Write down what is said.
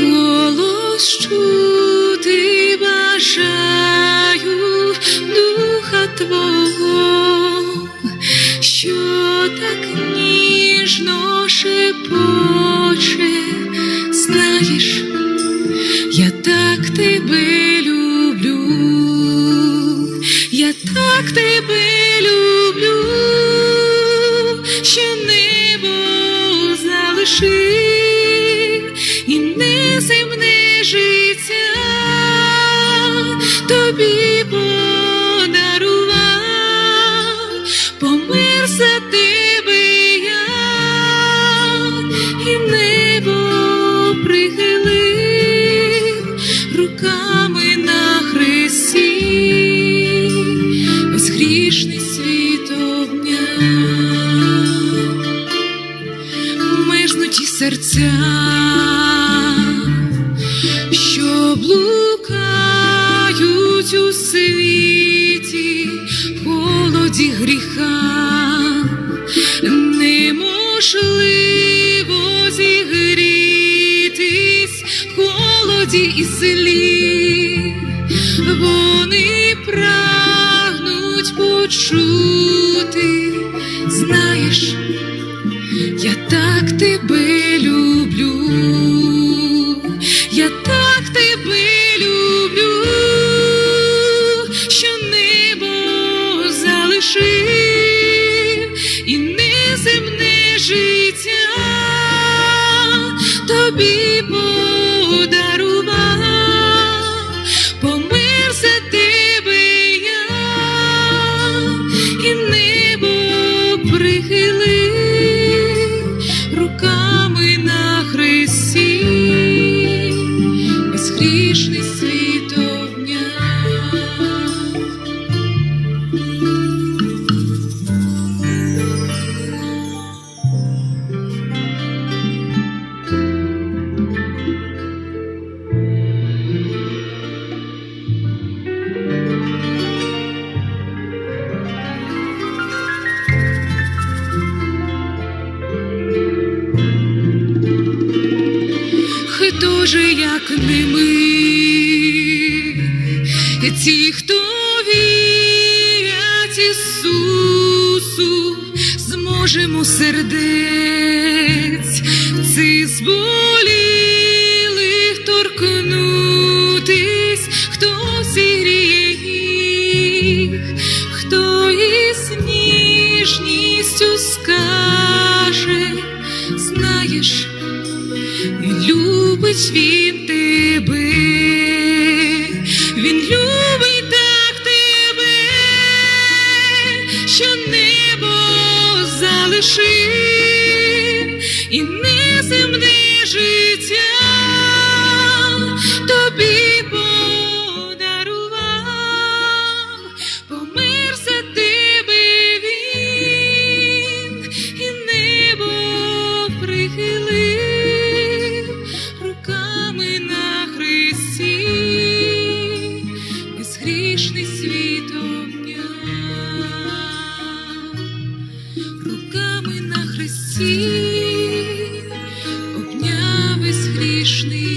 голос чути бажаю духа Твого, що так ніжно шепоче, знаєш, я так тебе люблю, я так тебе люблю, залишив серця, що блукають у світі, в холоді гріха, неможливо зігрітись в холоді і злі, вони прагнуть почути, знаєш. Я так тебе неземне життя Хто же, як не ми, ті, хто вірять Ісусу, зможемо сердець. Цих зболілих любить він тебе, він любить грішний.